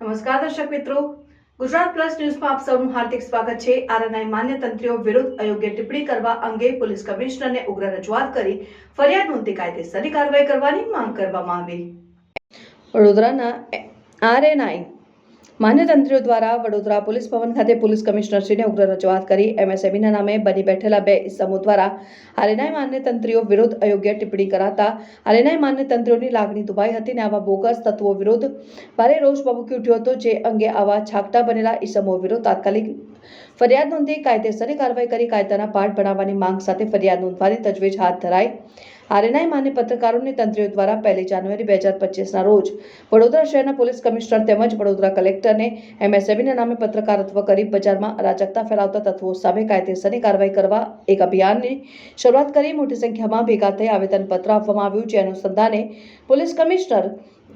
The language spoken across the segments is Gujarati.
નમસ્કાર દર્શક મિત્રો. ગુજરાત પ્લસ ન્યૂઝમાં આપ સૌનું હાર્દિક સ્વાગત છે. આરએનઆઈ માન્ય તંત્રીઓ વિરુદ્ધ અયોગ્ય ટિપ્પણી કરવા અંગે પોલીસ કમિશનરને ઉગ્ર રજૂઆત કરી ફરિયાદ નોંધી કાયદેસરની કાર્યવાહી કરવાની માંગ કરવામાં આવી. વડોદરાના આરએનઆઈ માન્ય તંત્રીઓ દ્વારા વડોદરા પોલીસ ભવન ખાતે પોલીસ કમિશનરશ્રીને ઉગ્ર રજૂઆત કરી. એમએસએમઈના નામે બની બેઠેલા બે ઇસમો દ્વારા આરએનઆઈ માન્ય તંત્રીઓ વિરુદ્ધ અયોગ્ય ટિપ્પણી કરાતા. આરએનઆઈ માન્ય તંત્રીઓની લાગણી દુભાઈ હતી અને આવા બોગસ તત્વો વિરુદ્ધ ભારે રોષ ભભૂકી ઉઠ્યો હતો, જે અંગે આવા છાકટા બનેલા ઇસમો વિરુદ્ધ તાત્કાલિક ફરિયાદ નોંધી કાયદેસરની કાર્યવાહી કરી કાયદાના પાઠ બનાવવાની માંગ સાથે ફરિયાદ નોંધવાની તજવીજ હાથ ધરાઈ. આરએનઆઈ માન્ય પત્રકારોને તંત્રીઓ દ્વારા પહેલી જાન્યુઆરી બે હજાર પચીસના રોજ વડોદરા શહેરના પોલીસ કમિશનર તેમજ વડોદરા કલેક્ટરને એમએસએમઈના નામે પત્રકારત્વ કરી બજારમાં અરાજકતા ફેલાવતા તત્વો સામે કાયદેસરની કાર્યવાહી કરવા એક અભિયાનની શરૂઆત કરી. મોટી સંખ્યામાં ભેગા થઈ આવેદનપત્ર આપવામાં આવ્યું. જે અનુસંધાને પોલીસ કમિશનર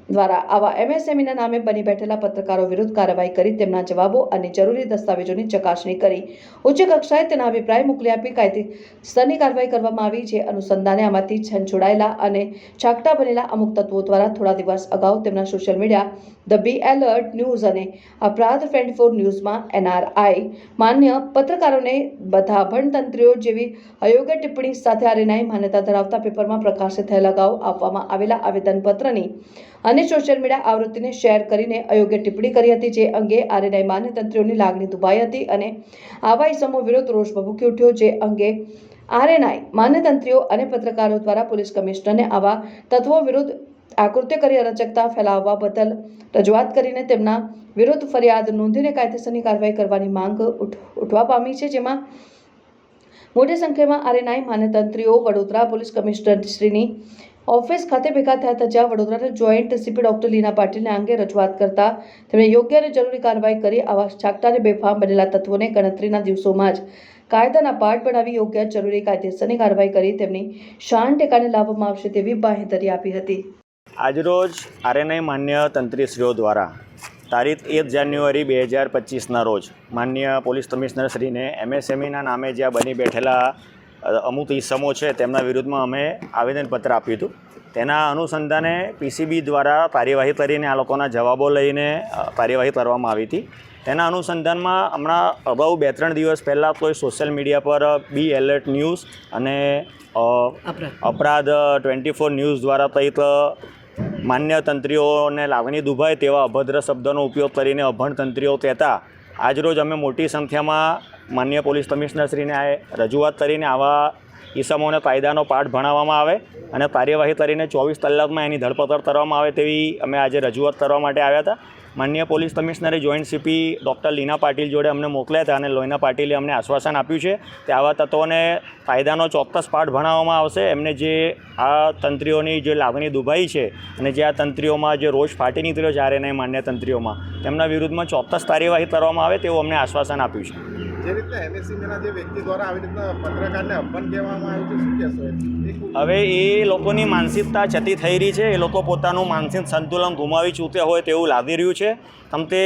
દ્વારા આવા એમએસએમઈના નામે બની બેઠેલા પત્રકારો વિરુદ્ધ કાર્યવાહી કરી તેમના જવાબો અને જરૂરી દસ્તાવેજોની ચકાસણી કરી. ઉચ્ચ કક્ષાએ તેના અભિપ્રાય મોકલી આપી કાયદેસરની કાર્યવાહી કરવામાં આવી જે અનુસંધાને આમાંથી છંછોડાયેલા અને છાકટા બનેલા અમુક તત્વો દ્વારા થોડા દિવસ અગાઉ તેમના social media the be alert news અને અપરાધ ફ્રેન્ડ ફોર ન્યૂઝમાં એનઆરઆઈ માન્ય પત્રકારોને બધા ભણતંત્રીઓ જેવી અયોગ્ય ટિપ્પણી સાથે આરએનઆઈ માન્યતા ધરાવતા પેપરમાં પ્રકાશિત થયેલા અગાઉ આપવામાં આવેલા આવેદનપત્રની અને સોશિયલ મીડિયા આવૃત્તિને શેર કરીને અયોગ્ય ટિપ્પણી કરી હતી, જે અંગે આરએનઆઈ માન્ય તંત્રીઓની લાગણી દુભાઈ હતી અને આવા ઇસમો વિરુદ્ધ રોષ ભભૂકી ઉઠ્યો, જે અંગે આરએનઆઈ માન્ય તંત્રીઓ અને પત્રકારો દ્વારા પોલીસ કમિશનરને આવા તત્વો વિરુદ્ધ આકૃત્ય કરી અરાજકતા ફેલાવવા બદલ રજૂઆત કરીને તેમના વિરુદ્ધ ફરિયાદ નોંધીને કાયદેસરની કાર્યવાહી કરવાની માંગ ઉઠ- ઉઠવા પામી છે, જેમાં મોટી સંખ્યામાં આરએનઆઈ માન્યતંત્રીઓ વડોદરા પોલીસ કમિશનરશ્રીની ઓફિસ ખાતે ભેગા થયા હતા, જ્યાં વડોદરાના જોઈન્ટ સીપી ડોક્ટર લીના પાટીલને અંગે રજૂઆત કરતા તેમણે યોગ્ય અને જરૂરી કાર્યવાહી કરી, આવા છાકટાને બેફામ બનેલા તત્વોને ગણતરીના દિવસોમાં જ કાયદાના પાઠ બનાવી યોગ્ય જરૂરી કાયદેસરની કાર્યવાહી કરી તેમની શાન ટેકાને લાવવામાં આવશે તેવી બાંહેધરી આપી હતી. આજરોજ આરએનઆઈ માન્ય તંત્રીશ્રીઓ દ્વારા તારીખ એક જાન્યુઆરી બે હજાર પચીસના રોજ માન્ય પોલીસ કમિશનરશ્રીને એમએસએમઈના નામે જ્યાં બની બેઠેલા અમુક ઈસમો છે તેમના વિરુદ્ધમાં અમે આવેદનપત્ર આપ્યું હતું. તેના અનુસંધાને પીસીબી દ્વારા કાર્યવાહી કરીને આ લોકોના જવાબો લઈને કાર્યવાહી કરવામાં આવી હતી. તેના અનુસંધાનમાં હમણાં અગાઉ બે ત્રણ દિવસ પહેલાં કોઈ સોશિયલ મીડિયા પર બી એલર્ટ ન્યૂઝ અને અપરાધ. ટ્વેન્ટી ફોર ન્યૂઝ દ્વારા કંઈક માન્ય તંત્રીઓને લાગણી દુભાય તેવા અભદ્ર શબ્દોનો ઉપયોગ કરીને અભણ તંત્રીઓ કહેતા આજરોજ અમે મોટી સંખ્યામાં માન્ય પોલીસ કમિશનરશ્રીને આ રજૂઆત કરીને આવા ઈસમોને કાયદાનો પાઠ ભણાવવામાં આવે અને કાર્યવાહી કરીને ચોવીસ કલાકમાં એની ધરપકડ કરવામાં આવે તેવી અમે આજે રજૂઆત કરવા માટે આવ્યા હતા. માન્ય પોલીસ કમિશનરે joint CP doctor Leena Patil જોડે અમને મોકલ્યા હતા અને લોહીના પાટીલે અમને આશ્વાસન આપ્યું છે કે આવા તત્વોને કાયદાનો ચોક્કસ પાઠ ભણાવવામાં આવશે. એમને જે આ તંત્રીઓની જે લાગણી દુભાઈ છે અને જે આ તંત્રીઓમાં જે રોષ ફાટી નીકળ્યો છે આરએનઆઈ માન્ય તંત્રીઓમાં, તેમના વિરુદ્ધમાં ચોક્કસ કાર્યવાહી કરવામાં આવે તેવું અમને આશ્વાસન આપ્યું છે. જે રીતના એમએસસીના જે વ્યક્તિ દ્વારા હવે એ લોકોની માનસિકતા જતી થઈ રહી છે, એ લોકો પોતાનું માનસિક સંતુલન ગુમાવી ચૂક્યા હોય તેવું લાગી રહ્યું છે. તમ તે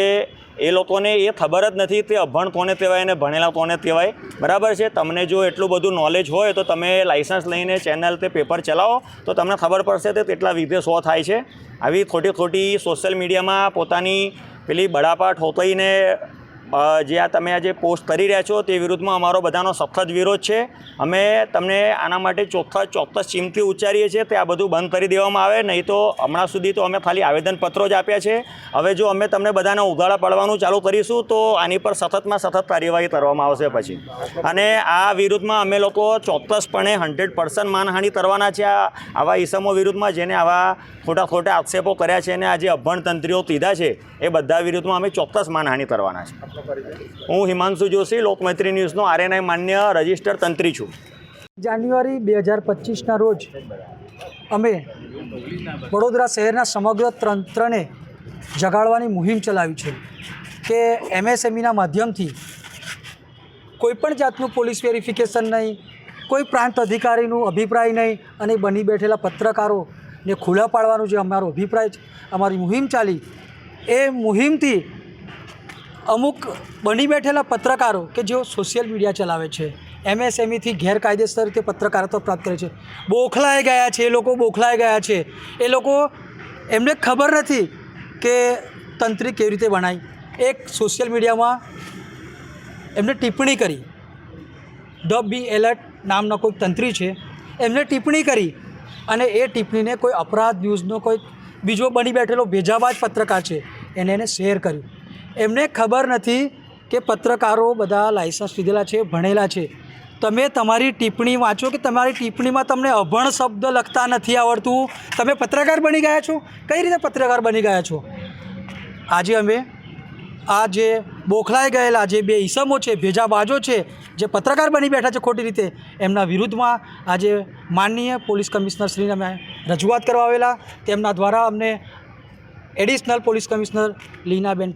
એ લોકોને એ ખબર જ નથી તે અભણ કોને કહેવાય અને ભણેલા કોને કહેવાય. બરાબર છે? તમને જો એટલું બધું નોલેજ હોય તો તમે લાઇસન્સ લઈને ચેનલ તે પેપર ચલાવો, તો તમને ખબર પડશે તે કેટલા વિધે શો થાય છે. આવી ખોટી ખોટી સોશિયલ મીડિયામાં પોતાની પેલી બળાપા ઠોકાઈને જે આ તમે આજે પોસ્ટ કરી રહ્યા છો તે વિરુદ્ધમાં અમારો બધાનો સખત વિરોધ છે. અમે તમને આના માટે ચોખ્ખા ચોક્કસ ચીમથી ઉચ્ચારીએ છીએ તે આ બધું બંધ કરી દેવામાં આવે. નહીં તો હમણાં સુધી તો અમે ખાલી આવેદનપત્રો જ આપ્યા છે. હવે જો અમે તમને બધાને ઉઘાડા પાડવાનું ચાલુ કરીશું તો આની પર સતતમાં સતત કાર્યવાહી કરવામાં આવશે પછી. અને આ વિરુદ્ધમાં અમે લોકો ચોક્કસપણે હંડ્રેડ પર્સન્ટ માનહાનિ કરવાના છે. આવા ઈસમો વિરુદ્ધમાં જેને આવા ખોટા ખોટા આક્ષેપો કર્યા છે અને આ જે અભણતંત્રીઓ પીધા છે એ બધા વિરુદ્ધમાં અમે ચોક્કસ માનહાનિ કરવાના છે. આપનો પરિચય હું હિમાંશુ જોશી લોકમૈત્રી ન્યૂઝનો આરએનઆઈ માન્ય રજિસ્ટર તંત્રી છું. જાન્યુઆરી બે હજાર પચીસના રોજ અમે વડોદરા શહેરના સમગ્ર તંત્રને જગાડવાની મુહિમ ચલાવી છે કે એમએસએમઈના માધ્યમથી કોઈપણ જાતનું પોલીસ વેરિફિકેશન નહીં, કોઈ પ્રાંત અધિકારીનું અભિપ્રાય નહીં અને બની બેઠેલા પત્રકારોને ખુલ્લા પાડવાનું જે અમારો અભિપ્રાય છે, અમારી મુહિમ ચાલી, એ મુહિમથી અમુક બની બેઠેલા પત્રકારો કે જેઓ સોશિયલ મીડિયા ચલાવે છે એમએસએમઈથી ગેરકાયદેસર રીતે પત્રકારત્વ પ્રાપ્ત કરે છે. બોખલાઈ ગયા છે, એ લોકો બોખલાઈ ગયા છે. એ લોકો એમને ખબર નથી કે તંત્રી કેવી રીતે બનાવી એક સોશિયલ મીડિયામાં એમને ટિપ્પણી કરી. ધ બી એલર્ટ નામનો કોઈ તંત્રી છે, એમને ટિપ્પણી કરી અને એ ટિપ્પણીને કોઈ અપરાધ ન્યૂઝનો કોઈ બીજો બની બેઠેલો ભેજાબાજ પત્રકાર છે, એને એને શેર કર્યું. એમને ખબર નથી કે પત્રકારો બધા લાયસન્સ લીધેલા છે, ભણેલા છે. તમે તમારી ટિપ્પણી વાંચો કે તમારી ટિપ્પણીમાં તમને અભણ શબ્દ લખતા નથી આવડતું? તમે પત્રકાર બની ગયા છો? કઈ રીતે પત્રકાર બની ગયા છો? આજે અમે આ જે બોખલાઈ ગયેલા જે બે ઈસમો છે, ભેજાબાજો છે, જે પત્રકાર બની બેઠા છે ખોટી રીતે, એમના વિરુદ્ધમાં આજે માનનીય પોલીસ કમિશનરશ્રીને અમે રજૂઆત કરવા આવેલા. તેમના દ્વારા અમને એડિશનલ પોલીસ કમિશનર લીનાબેન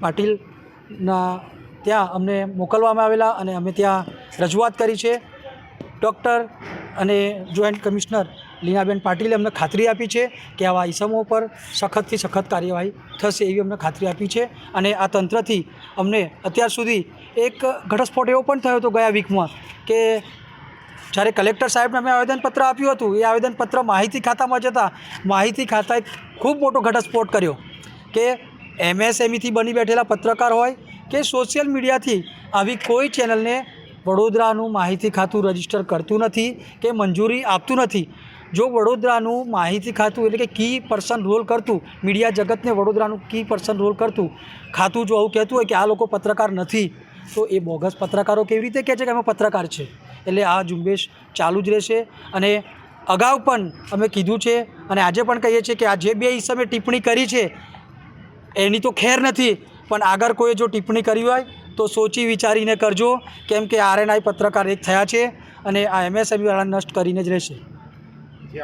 પાટીલના ત્યાં અમને મોકલવામાં આવેલા અને અમે ત્યાં રજૂઆત કરી છે. ડૉક્ટર અને જોઈન્ટ કમિશનર લીનાબેન પાટીલે અમને ખાતરી આપી છે કે આવા ઈસમો પર સખતથી સખત કાર્યવાહી થશે એવી અમને ખાતરી આપી છે. અને આ તંત્રથી અમને અત્યાર સુધી એક ઘટસ્ફોટ એવો પણ થયો હતો ગયા વીકમાં કે જ્યારે કલેક્ટર સાહેબને અમે આવેદનપત્ર આપ્યું હતું, એ આવેદનપત્ર માહિતી ખાતામાં જતાં માહિતી ખાતાએ ખૂબ મોટો ઘટસ્ફોટ કર્યો કે એમએસએમઈથી બની બેઠેલા પત્રકાર હોય કે સોશિયલ મીડિયાથી આવી કોઈ ચેનલને વડોદરાનું માહિતી ખાતું રજિસ્ટર કરતું નથી કે મંજૂરી આપતું નથી. જો વડોદરાનું માહિતી ખાતું એટલે કે કી પર્સન રોલ કરતું મીડિયા જગતને વડોદરાનું કી પર્સન રોલ કરતું, ખાતું જો આવું કહેતું હોય કે આ લોકો પત્રકાર નથી, તો એ બોગસ પત્રકારો કેવી રીતે કહે છે કે અમે પત્રકાર છે? એટલે આ ઝુંબેશ ચાલુ જ રહેશે. અને અગાઉ પણ અમે કીધું છે અને આજે પણ કહીએ છીએ કે આ જે બે ઈસમે ટિપ્પણી કરી છે એની તો ખેર નથી, પણ આગળ કોઈ જો ટિપ્પણી કરી હોય, તો સોચી વિચારીને કરજો. કેમ કે આરએનઆઈ પત્રકાર એક થયા છે અને આ એમએસએમઈવાળા નષ્ટ કરીને જ રહેશે.